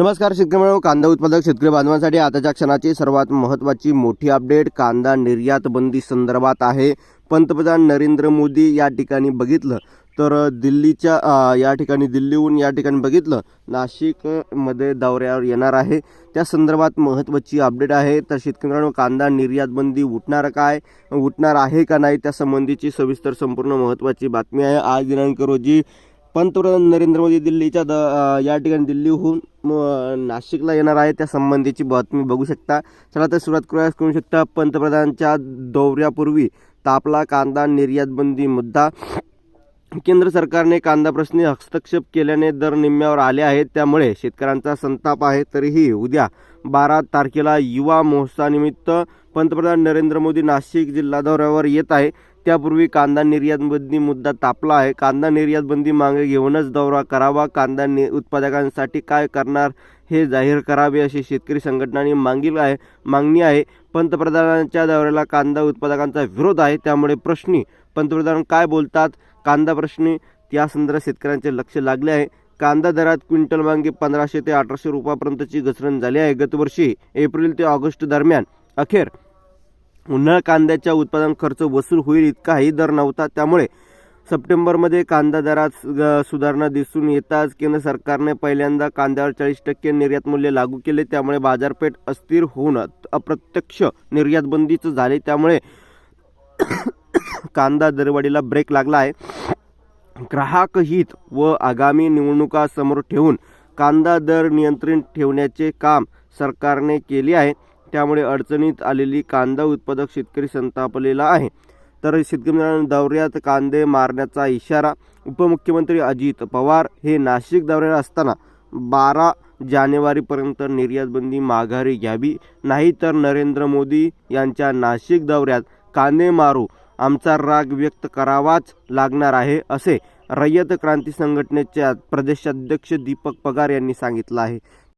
नमस्कार शेतकरी मित्रांनो कांदा उत्पादक शेतकरी बांधवांसाठी आताच्या क्षणाची सर्वात महत्त्वाची मोठी अपडेट. कांदा निर्यात बंदी संदर्भात आहे. पंतप्रधान नरेंद्र मोदी या ठिकाणी बघितलं तर दिल्लीच्या या ठिकाणी दिल्लीहून या ठिकाणी बघितलं नाशिकमध्ये दौऱ्यावर येणार आहे. त्या संदर्भात महत्त्वाची अपडेट आहे. तर शेतकरी मित्रांनो कांदा निर्यात बंदी उठणार काय उठणार आहे का नाही त्यासंबंधीची सविस्तर संपूर्ण महत्त्वाची बातमी आहे. आज दिनांक रोजी पंतप्रधान नरेंद्र मोदी दिल्लीच्या द या ठिकाणी दिल्लीहून नाशिकला येणार आहे त्या संबंधीची बातमी बघू शकता. चला तर सुरुवात करूया. करू शकता पंतप्रधानांच्या दौऱ्यापूर्वी तापला कांदा निर्यातबंदी मुद्दा. केंद्र सरकारने कांदा प्रश्नी हस्तक्षेप केल्याने दर निम्म्यावर आले आहेत. त्यामुळे शेतकऱ्यांचा संताप आहे. तरीही उद्या बारा तारखेला युवा महोत्सवानिमित्त पंतप्रधान नरेंद्र मोदी नाशिक जिल्हा दौऱ्यावर येत आहे. त्यापूर्वी कांदा निर्यातबंदी मुद्दा तापला आहे. कांदा निर्यातबंदी मागे घेऊनच दौरा करावा. कांदा नि उत्पादकांसाठी काय करणार हे जाहीर करावे अशी शेतकरी संघटनांनी मागील आहे मागणी आहे. पंतप्रधानांच्या दौऱ्याला कांदा उत्पादकांचा विरोध आहे. त्यामुळे प्रश्नी पंतप्रधान काय बोलतात? कांदा प्रश्नी त्या संदर्भात शेतकऱ्यांचे लक्ष लागले आहे. कांदा दरात क्विंटल मागे पंधराशे ते अठराशे रुपयापर्यंतची घसरण झाली आहे. गतवर्षी एप्रिल ते ऑगस्ट दरम्यान अखेर उन्हाळ कांद्याच्या उत्पादन खर्च वसूल होईल इतकाही दर नव्हता. त्यामुळे सप्टेंबरमध्ये कांदा दरात ग- सुधारणा दिसून येताच केंद्र सरकारने पहिल्यांदा कांद्यावर चाळीस टक्के निर्यात मूल्य लागू केले. त्यामुळे बाजारपेठ अस्थिर होऊन अप्रत्यक्ष निर्यात बंदीच झाले. त्यामुळे कांदा दरवाढीला ब्रेक लागला आहे. ग्राहक हित व आगामी निवडणुका समोर ठेवून कांदा दर नियंत्रित ठेवण्याचे काम सरकारने केले आहे. त्यामुळे अडचणीत आलेली कांदा उत्पादक शेतकरी संतापलेला आहे. तर शेतकरी दौऱ्यात कांदे मारण्याचा इशारा उपमुख्यमंत्री अजित पवार हे नाशिक दौऱ्याला असताना बारा जानेवारीपर्यंत निर्यातबंदी माघारी घ्यावी नाहीतर नरेंद्र मोदी यांच्या नाशिक दौऱ्यात कांदे मारू आमचा राग व्यक्त करावाच लागणार आहे असे रयत क्रांती संघटनेचे प्रदेशाध्यक्ष दीपक पगार यांनी सांगितलं आहे.